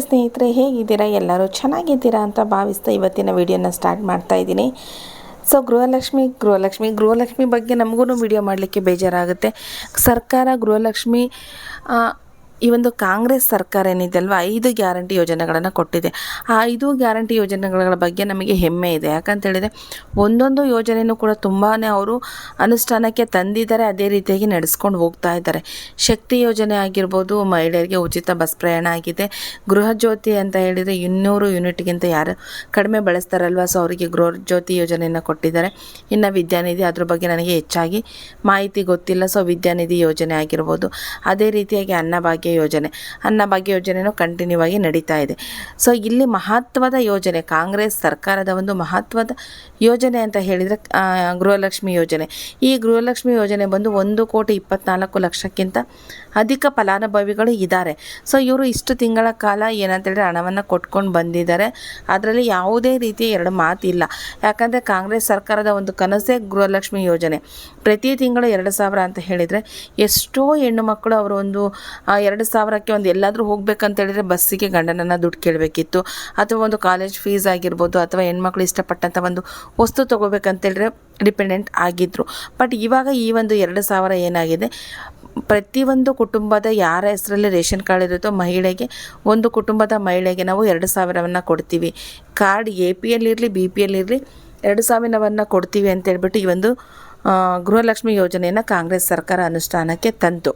ಸ್ನೇಹಿತರೆ, ಹೇಗಿದ್ದೀರಾ? ಎಲ್ಲರೂ ಚೆನ್ನಾಗಿದ್ದೀರಾ ಅಂತ ಭಾವಿಸ್ತಾ ಇವತ್ತಿನ ವಿಡಿಯೋನ ಸ್ಟಾರ್ಟ್ ಮಾಡ್ತಾ ಇದ್ದೀನಿ. ಸೊ ಗೃಹಲಕ್ಷ್ಮಿ ಗೃಹಲಕ್ಷ್ಮಿ ಗೃಹಲಕ್ಷ್ಮಿ ಬಗ್ಗೆ ನಮಗೂ ವಿಡಿಯೋ ಮಾಡಲಿಕ್ಕೆ ಬೇಜಾರಾಗುತ್ತೆ. ಸರ್ಕಾರ ಗೃಹಲಕ್ಷ್ಮಿ ಈ ಒಂದು ಕಾಂಗ್ರೆಸ್ ಸರ್ಕಾರ ಏನಿದೆ ಅಲ್ವಾ, ಐದು ಗ್ಯಾರಂಟಿ ಯೋಜನೆಗಳನ್ನು ಕೊಟ್ಟಿದೆ. ಆ ಐದು ಗ್ಯಾರಂಟಿ ಯೋಜನೆಗಳ ಬಗ್ಗೆ ನಮಗೆ ಹೆಮ್ಮೆ ಇದೆ. ಯಾಕಂತ ಹೇಳಿದರೆ, ಒಂದೊಂದು ಯೋಜನೆಯೂ ಕೂಡ ತುಂಬಾ ಅವರು ಅನುಷ್ಠಾನಕ್ಕೆ ತಂದಿದ್ದಾರೆ, ಅದೇ ರೀತಿಯಾಗಿ ನಡೆಸ್ಕೊಂಡು ಹೋಗ್ತಾ ಇದ್ದಾರೆ. ಶಕ್ತಿ ಯೋಜನೆ ಆಗಿರ್ಬೋದು, ಮಹಿಳೆಯರಿಗೆ ಉಚಿತ ಬಸ್ ಪ್ರಯಾಣ ಆಗಿದೆ. ಗೃಹ ಜ್ಯೋತಿ ಅಂತ ಹೇಳಿದರೆ ಇನ್ನೂರು ಯೂನಿಟ್ಗಿಂತ ಯಾರು ಕಡಿಮೆ ಬಳಸ್ತಾರಲ್ವಾ? ಸೊ ಅವರಿಗೆ ಗೃಹ ಜ್ಯೋತಿ ಯೋಜನೆಯನ್ನು ಕೊಟ್ಟಿದ್ದಾರೆ. ಇನ್ನು ವಿದ್ಯಾನಿಧಿ ಅದ್ರ ಬಗ್ಗೆ ನನಗೆ ಹೆಚ್ಚಾಗಿ ಮಾಹಿತಿ ಗೊತ್ತಿಲ್ಲ. ಸೊ ವಿದ್ಯಾನಿಧಿ ಯೋಜನೆ ಆಗಿರ್ಬೋದು, ಅದೇ ರೀತಿಯಾಗಿ ಅನ್ನಭಾಗ್ಯ ಯೋಜನೆ ಅನ್ನಭಾಗ್ಯ ಯೋಜನೆಯೂ ಕಂಟಿನ್ಯೂ ಆಗಿ ನಡೀತಾ ಇದೆ. ಸೊ ಇಲ್ಲಿ ಮಹತ್ವದ ಯೋಜನೆ ಕಾಂಗ್ರೆಸ್ ಸರ್ಕಾರದ ಒಂದು ಮಹತ್ವದ ಯೋಜನೆ ಅಂತ ಹೇಳಿದರೆ ಗೃಹಲಕ್ಷ್ಮಿ ಯೋಜನೆ. ಈ ಗೃಹಲಕ್ಷ್ಮಿ ಯೋಜನೆ ಬಂದು ಒಂದು ಕೋಟಿ ಇಪ್ಪತ್ನಾಲ್ಕು ಲಕ್ಷಕ್ಕಿಂತ ಅಧಿಕ ಫಲಾನುಭವಿಗಳು ಇದ್ದಾರೆ. ಸೊ ಇವರು ಇಷ್ಟು ತಿಂಗಳ ಕಾಲ ಏನಂತ ಹೇಳಿದ್ರೆ ಹಣವನ್ನು ಕೊಟ್ಕೊಂಡು ಬಂದಿದ್ದಾರೆ. ಅದರಲ್ಲಿ ಯಾವುದೇ ರೀತಿಯ ಎರಡು ಮಾತಿಲ್ಲ. ಯಾಕಂದರೆ ಕಾಂಗ್ರೆಸ್ ಸರ್ಕಾರದ ಒಂದು ಕನಸೇ ಗೃಹಲಕ್ಷ್ಮಿ ಯೋಜನೆ. ಪ್ರತಿ ತಿಂಗಳು ಎರಡು ಸಾವಿರ ಅಂತ ಹೇಳಿದರೆ ಎಷ್ಟೋ ಹೆಣ್ಣು ಮಕ್ಕಳು ಅವರು ಒಂದು ಆ, ಎರಡು ಸಾವಿರಕ್ಕೆ ಒಂದು ಎಲ್ಲಾದರೂ ಹೋಗ್ಬೇಕಂತ ಹೇಳಿದ್ರೆ ಬಸ್ಸಿಗೆ ಗಂಡನನ್ನು ದುಡ್ಡು ಕೇಳಬೇಕಿತ್ತು. ಅಥವಾ ಒಂದು ಕಾಲೇಜ್ ಫೀಸ್ ಆಗಿರ್ಬೋದು ಅಥವಾ ಹೆಣ್ಮಕ್ಳು ಇಷ್ಟಪಟ್ಟಂಥ ಒಂದು ವಸ್ತು ತೊಗೋಬೇಕಂತೇಳಿದ್ರೆ ಡಿಪೆಂಡೆಂಟ್ ಆಗಿದ್ದರು ಬಟ್ ಇವಾಗ ಈ ಒಂದು ಎರಡು ಸಾವಿರ ಏನಾಗಿದೆ? ಪ್ರತಿಯೊಂದು ಕುಟುಂಬದ ಯಾರ ಹೆಸರಲ್ಲಿ ರೇಷನ್ ಕಾರ್ಡ್ ಇರುತ್ತೋ ಮಹಿಳೆಗೆ, ಒಂದು ಕುಟುಂಬದ ಮಹಿಳೆಗೆ ನಾವು ಎರಡು ಸಾವಿರವನ್ನು ಕೊಡ್ತೀವಿ. ಕಾರ್ಡ್ ಎ ಪಿ ಎಲ್ ಇರಲಿ ಬಿ ಪಿ ಎಲ್ ಇರಲಿ ಎರಡು ಸಾವಿರವನ್ನು ಕೊಡ್ತೀವಿ ಅಂತ ಹೇಳ್ಬಿಟ್ಟು ಈ ಒಂದು ಗೃಹಲಕ್ಷ್ಮಿ ಯೋಜನೆಯನ್ನು ಕಾಂಗ್ರೆಸ್ ಸರ್ಕಾರ ಅನುಷ್ಠಾನಕ್ಕೆ ತಂತು.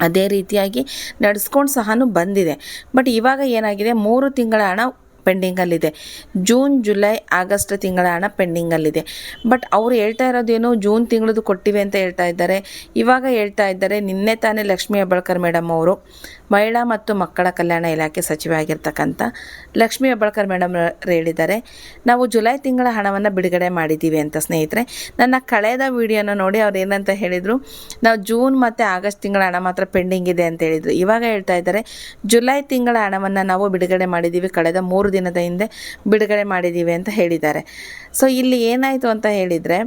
ಅದೇ ರೀತಿಯಾಗಿ ನಡೆಸ್ಕೊಂಡು ಸಹ ಬಂದಿದೆ. ಬಟ್ ಇವಾಗ ಏನಾಗಿದೆ, ಮೂರು ತಿಂಗಳ ಹಣ ಪೆಂಡಿಂಗಲ್ಲಿದೆ. ಜೂನ್, ಜುಲೈ, ಆಗಸ್ಟ್ ತಿಂಗಳ ಹಣ ಪೆಂಡಿಂಗಲ್ಲಿದೆ. ಬಟ್ ಅವರು ಹೇಳ್ತಾ ಇರೋದೇನು ಜೂನ್ ತಿಂಗಳದು ಕೊಟ್ಟಿವೆ ಅಂತ ಹೇಳ್ತಾ ಇದ್ದಾರೆ. ಇವಾಗ ಹೇಳ್ತಾ ಇದ್ದಾರೆ, ನಿನ್ನೆ ತಾನೇ ಲಕ್ಷ್ಮೀ ಅಬ್ಬಳ್ಕರ್ ಮೇಡಮ್ ಅವರು. ಮಹಿಳಾ ಮತ್ತು ಮಕ್ಕಳ ಕಲ್ಯಾಣ ಇಲಾಖೆ ಸಚಿವೆ ಆಗಿರ್ತಕ್ಕಂಥ ಲಕ್ಷ್ಮೀ ಹೆಬ್ಬಾಳ್ಕರ್ ಮೇಡಮ್ ಹೇಳಿದ್ದಾರೆ. ನಾವು ಜುಲೈ ತಿಂಗಳ ಹಣವನ್ನು ಬಿಡುಗಡೆ ಮಾಡಿದ್ದೀವಿ ಅಂತ ಸ್ನೇಹಿತರೆ. ನನ್ನ ಕಳೆದ ವಿಡಿಯೋನ ನೋಡಿ ಅವ್ರು ಏನಂತ ಹೇಳಿದರು, ನಾವು ಜೂನ್ ಮತ್ತು ಆಗಸ್ಟ್ ತಿಂಗಳ ಹಣ ಮಾತ್ರ ಪೆಂಡಿಂಗ್ ಇದೆ ಅಂತ ಹೇಳಿದರು. ಇವಾಗ ಹೇಳ್ತಾ ಇದ್ದಾರೆ, ಜುಲೈ ತಿಂಗಳ ಹಣವನ್ನು ನಾವು ಬಿಡುಗಡೆ ಮಾಡಿದ್ದೀವಿ, ಕಳೆದ ಮೂರು ದಿನದ ಹಿಂದೆ ಬಿಡುಗಡೆ ಮಾಡಿದ್ದೀವಿ ಅಂತ ಹೇಳಿದ್ದಾರೆ. ಸೊ ಇಲ್ಲಿ ಏನಾಯಿತು ಅಂತ ಹೇಳಿದರೆ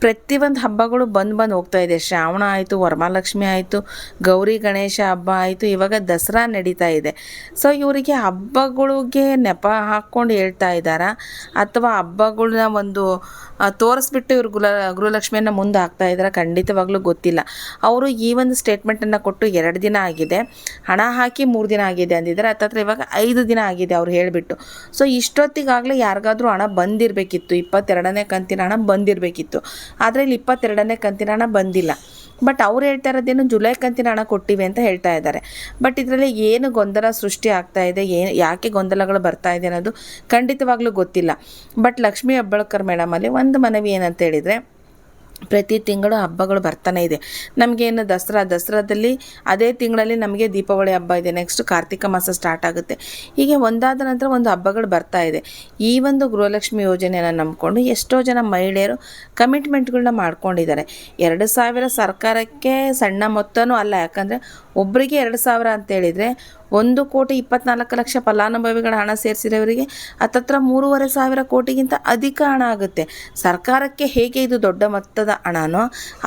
ಪ್ರತಿಯೊಂದು ಹಬ್ಬಗಳು ಬಂದು ಬಂದು ಹೋಗ್ತಾ ಇದೆ. ಶ್ರಾವಣ ಆಯಿತು, ವರಮಹಾಲಕ್ಷ್ಮಿ ಆಯಿತು, ಗೌರಿ ಗಣೇಶ ಹಬ್ಬ ಆಯಿತು, ಇವಾಗ ದಸರಾ ನಡೀತಾ ಇದೆ. ಸೊ, ಇವರಿಗೆ ಹಬ್ಬಗಳಿಗೆ ನೆಪ ಹಾಕ್ಕೊಂಡು ಹೇಳ್ತಾ ಇದ್ದಾರಾ? ಅಥವಾ ಹಬ್ಬಗಳನ್ನ ಒಂದು ತೋರಿಸ್ಬಿಟ್ಟು ಇವ್ರು ಗುಲ, ಗೃಹಲಕ್ಷ್ಮಿಯನ್ನು ಮುಂದೆ ಹಾಕ್ತಾ ಇದ್ದಾರೆ? ಖಂಡಿತವಾಗ್ಲೂ ಗೊತ್ತಿಲ್ಲ. ಅವರು ಈ ಒಂದು ಸ್ಟೇಟ್ಮೆಂಟನ್ನು ಕೊಟ್ಟು ಎರಡು ದಿನ ಆಗಿದೆ. ಹಣ ಹಾಕಿ ಮೂರು ದಿನ ಆಗಿದೆ ಅಂದಿದ್ದಾರೆ. ಹತ್ತತ್ರ ಇವಾಗ ಐದು ದಿನ ಆಗಿದೆ ಅವ್ರು ಹೇಳಿಬಿಟ್ಟು. ಸೊ, ಇಷ್ಟೊತ್ತಿಗಾಗಲೇ ಯಾರಿಗಾದ್ರೂ ಹಣ ಬಂದಿರಬೇಕಿತ್ತು. ಇಪ್ಪತ್ತೆರಡನೇ ಕಂತಿನ ಹಣ ಬಂದಿರಬೇಕಿತ್ತು. ಆದರೆ ಇಲ್ಲಿ ಇಪ್ಪತ್ತೆರಡನೇ ಕಂತಿನ ಹಣ ಬಂದಿಲ್ಲ. ಬಟ್ ಅವ್ರು ಹೇಳ್ತಾ ಇರೋದೇನು ಜುಲೈ ಕಂತಿನ ಹಣ ಕೊಟ್ಟಿವೆ ಅಂತ ಹೇಳ್ತಾ ಇದ್ದಾರೆ. ಬಟ್ ಇದರಲ್ಲಿ ಏನು ಗೊಂದಲ ಸೃಷ್ಟಿ ಆಗ್ತಾ ಇದೆ ಏನು ಯಾಕೆ ಗೊಂದಲಗಳು ಬರ್ತಾ ಇದೆ ಅನ್ನೋದು ಖಂಡಿತವಾಗ್ಲೂ ಗೊತ್ತಿಲ್ಲ. ಬಟ್ ಲಕ್ಷ್ಮೀ ಹೆಬ್ಬಾಳ್ಕರ್ ಮೇಡಮಲ್ಲಿ ಒಂದು ಮನವಿ ಏನಂತ ಹೇಳಿದರೆ ಪ್ರತಿ ತಿಂಗಳು ಹಬ್ಬಗಳು ಬರ್ತಾನೆ ಇದೆ. ನಮಗೇನು ದಸರಾ, ದಸರಾದಲ್ಲಿ ಅದೇ ತಿಂಗಳಲ್ಲಿ ನಮಗೆ ದೀಪಾವಳಿ ಹಬ್ಬ ಇದೆ. ನೆಕ್ಸ್ಟ್ ಕಾರ್ತಿಕ ಮಾಸ ಸ್ಟಾರ್ಟ್ ಆಗುತ್ತೆ. ಹೀಗೆ ಒಂದಾದ ನಂತರ ಒಂದು ಹಬ್ಬಗಳು ಬರ್ತಾ ಇದೆ. ಈ ಒಂದು ಗೃಹಲಕ್ಷ್ಮಿ ಯೋಜನೆಯನ್ನು ನಂಬಿಕೊಂಡು ಎಷ್ಟೋ ಜನ ಮಹಿಳೆಯರು ಕಮಿಟ್ಮೆಂಟ್ಗಳನ್ನ ಮಾಡ್ಕೊಂಡಿದ್ದಾರೆ. ಎರಡು ಸಾವಿರ ಸರ್ಕಾರಕ್ಕೆ ಸಣ್ಣ ಮೊತ್ತನೂ ಅಲ್ಲ. ಯಾಕಂದರೆ ಒಬ್ಬರಿಗೆ ಎರಡು ಸಾವಿರ ಅಂತ ಹೇಳಿದರೆ ಒಂದು ಕೋಟಿ ಇಪ್ಪತ್ನಾಲ್ಕು ಲಕ್ಷ ಫಲಾನುಭವಿಗಳ ಹಣ ಸೇರಿಸಿರೋರಿಗೆ ಹತ್ತತ್ರ ಮೂರುವರೆ ಸಾವಿರ ಕೋಟಿಗಿಂತ ಅಧಿಕ ಹಣ ಆಗುತ್ತೆ. ಸರ್ಕಾರಕ್ಕೆ ಹೇಗೆ ಇದು ದೊಡ್ಡ ಮೊತ್ತದ ಹಣನೋ,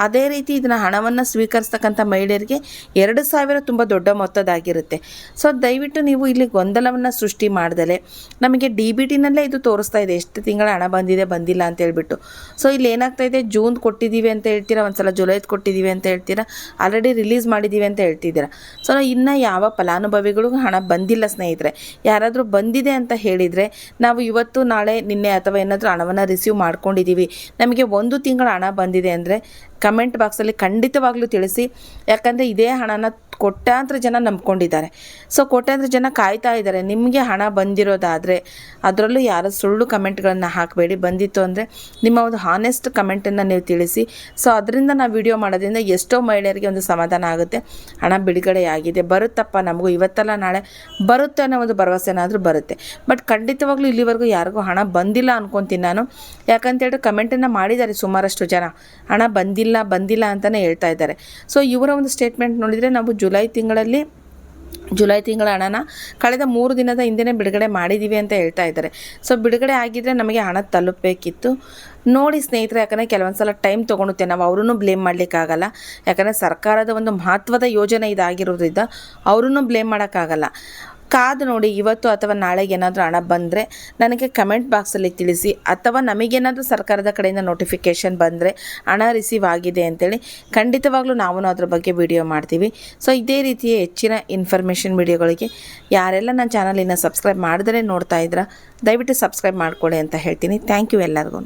ಅದೇ ರೀತಿ ಇದನ್ನ ಹಣವನ್ನು ಸ್ವೀಕರಿಸ್ತಕ್ಕಂಥ ಮಹಿಳೆಯರಿಗೆ ಎರಡು ಸಾವಿರ ತುಂಬ ದೊಡ್ಡ ಮೊತ್ತದಾಗಿರುತ್ತೆ. ಸೊ ದಯವಿಟ್ಟು ನೀವು ಇಲ್ಲಿ ಗೊಂದಲವನ್ನು ಸೃಷ್ಟಿ ಮಾಡ್ದಲೆ ನಮಗೆ ಡಿ ಬಿ ಟಿನಲ್ಲೇ ಇದು ತೋರಿಸ್ತಾ ಇದೆ. ಎಷ್ಟು ತಿಂಗಳ ಹಣ ಬಂದಿದೆ, ಬಂದಿಲ್ಲ ಅಂತ ಹೇಳ್ಬಿಟ್ಟು. ಸೊ ಇಲ್ಲಿ ಏನಾಗ್ತಾ ಇದೆ? ಜೂನ್ ಕೊಟ್ಟಿದ್ದೀವಿ ಅಂತ ಹೇಳ್ತೀರಾ? ಒಂದು ಸಲ ಜುಲೈದ್ ಕೊಟ್ಟಿದ್ದೀವಿ ಅಂತ ಹೇಳ್ತೀರಾ? ಆಲ್ರೆಡಿ ರಿಲೀಸ್ ಮಾಡಿದ್ದೀವಿ ಅಂತ ಹೇಳ್ತಿದ್ದೀರಾ? ಸೊ ಇನ್ನು ಯಾವ ಫಲಾನುಭವಿಗಳಿಗೂ ಹಣ ಬಂದಿಲ್ಲ ಸ್ನೇಹಿತರೆ. ಯಾರಾದರೂ ಬಂದಿದೆ ಅಂತ ಹೇಳಿದರೆ ನಾವು ಇವತ್ತು, ನಾಳೆ, ನಿನ್ನೆ ಅಥವಾ ಏನಾದರೂ ಹಣವನ್ನು ರಿಸೀವ್ ಮಾಡ್ಕೊಂಡಿದ್ದೀವಿ ನಮಗೆ ಒಂದು ತಿಂಗಳ ಹಣ ಬಂದಿದೆ ಅಂದರೆ ಕಮೆಂಟ್ ಬಾಕ್ಸಲ್ಲಿ ಖಂಡಿತವಾಗ್ಲೂ ತಿಳಿಸಿ. ಯಾಕಂದರೆ ಇದೇ ಹಣನ ಕೋಟ್ಯಾಂತರ ಜನ ನಂಬ್ಕೊಂಡಿದ್ದಾರೆ. ಸೊ ಕೋಟ್ಯಾಂತರ ಜನ ಕಾಯ್ತಾ ಇದ್ದಾರೆ. ನಿಮಗೆ ಹಣ ಬಂದಿರೋದಾದರೆ ಅದರಲ್ಲೂ ಯಾರು ಸುಳ್ಳು ಕಮೆಂಟ್ಗಳನ್ನು ಹಾಕಬೇಡಿ. ಬಂದಿತ್ತು ಅಂದರೆ ನಿಮ್ಮ ಒಂದು ಹಾನೆಸ್ಟ್ ಕಮೆಂಟನ್ನು ನೀವು ತಿಳಿಸಿ. ಸೊ ಅದರಿಂದ ನಾವು ವಿಡಿಯೋ ಮಾಡೋದ್ರಿಂದ ಎಷ್ಟೋ ಮಹಿಳೆಯರಿಗೆ ಒಂದು ಸಮಾಧಾನ ಆಗುತ್ತೆ. ಹಣ ಬಿಡುಗಡೆ ಆಗಿದೆ ಬರುತ್ತಪ್ಪ ನಮಗೂ. ಇವತ್ತಲ್ಲ ನಾಳೆ ಬರುತ್ತೆ ಅನ್ನೋ ಒಂದು ಭರವಸೆನಾದರೂ ಬರುತ್ತೆ. ಬಟ್ ಖಂಡಿತವಾಗ್ಲೂ ಇಲ್ಲಿವರೆಗೂ ಯಾರಿಗೂ ಹಣ ಬಂದಿಲ್ಲ ಅನ್ಕೊತೀನಿ ನಾನು. ಯಾಕಂತೇಳಿ ಕಮೆಂಟನ್ನು ಮಾಡಿದ್ದಾರೆ ಸುಮಾರಷ್ಟು ಜನ. ಹಣ ಬಂದಿಲ್ಲ ಬಂದಿಲ್ಲ ಅಂತಲೇ ಹೇಳ್ತಾ ಇದ್ದಾರೆ. ಸೊ ಇವರ ಒಂದು ಸ್ಟೇಟ್ಮೆಂಟ್ ನೋಡಿದರೆ ನಾವು ಜುಲೈ ತಿಂಗಳಲ್ಲಿ, ಜುಲೈ ತಿಂಗಳ ಹಣನ ಕಳೆದ ಮೂರು ದಿನದ ಹಿಂದೆನೇ ಬಿಡುಗಡೆ ಮಾಡಿದ್ದೀವಿ ಅಂತ ಹೇಳ್ತಾ ಇದ್ದಾರೆ. ಸೊ ಬಿಡುಗಡೆ ಆಗಿದ್ದರೆ ನಮಗೆ ಹಣ ತಲುಪಬೇಕಿತ್ತು. ನೋಡಿ ಸ್ನೇಹಿತರೆ, ಯಾಕಂದರೆ ಕೆಲವೊಂದು ಸಲ ಟೈಮ್ ತೊಗೊಳುತ್ತೆ. ನಾವು ಅವ್ರನ್ನೂ ಬ್ಲೇಮ್ ಮಾಡಲಿಕ್ಕಾಗಲ್ಲ. ಯಾಕಂದರೆ ಸರ್ಕಾರದ ಒಂದು ಮಹತ್ವದ ಯೋಜನೆ ಇದಾಗಿರೋದ್ರಿಂದ ಅವ್ರನ್ನೂ ಬ್ಲೇಮ್ ಮಾಡೋಕ್ಕಾಗಲ್ಲ. ಕಾದು ನೋಡಿ ಇವತ್ತು ಅಥವಾ ನಾಳೆಗೆ ಏನಾದರೂ ಹಣ ಬಂದರೆ ನನಗೆ ಕಮೆಂಟ್ ಬಾಕ್ಸಲ್ಲಿ ತಿಳಿಸಿ, ಅಥವಾ ನಮಗೇನಾದರೂ ಸರ್ಕಾರದ ಕಡೆಯಿಂದ ನೋಟಿಫಿಕೇಷನ್ ಬಂದರೆ ಹಣ ರಿಸೀವ್ ಆಗಿದೆ ಅಂತೇಳಿ ಖಂಡಿತವಾಗ್ಲೂ ನಾವು ಅದ್ರ ಬಗ್ಗೆ ವಿಡಿಯೋ ಮಾಡ್ತೀವಿ. ಸೊ ಇದೇ ರೀತಿಯ ಹೆಚ್ಚಿನ ಇನ್ಫಾರ್ಮೇಷನ್ ವಿಡಿಯೋಗಳಿಗೆ ಯಾರೆಲ್ಲ ನನ್ನ ಚಾನಲಿನ ಸಬ್ಸ್ಕ್ರೈಬ್ ಮಾಡಿದ್ರೆ ನೋಡ್ತಾ ಇದ್ದೀರಾ ದಯವಿಟ್ಟು ಸಬ್ಸ್ಕ್ರೈಬ್ ಮಾಡಿಕೊಳ್ಳಿ ಅಂತ ಹೇಳ್ತೀನಿ. ಥ್ಯಾಂಕ್ ಯು ಎಲ್ಲರಿಗೂ.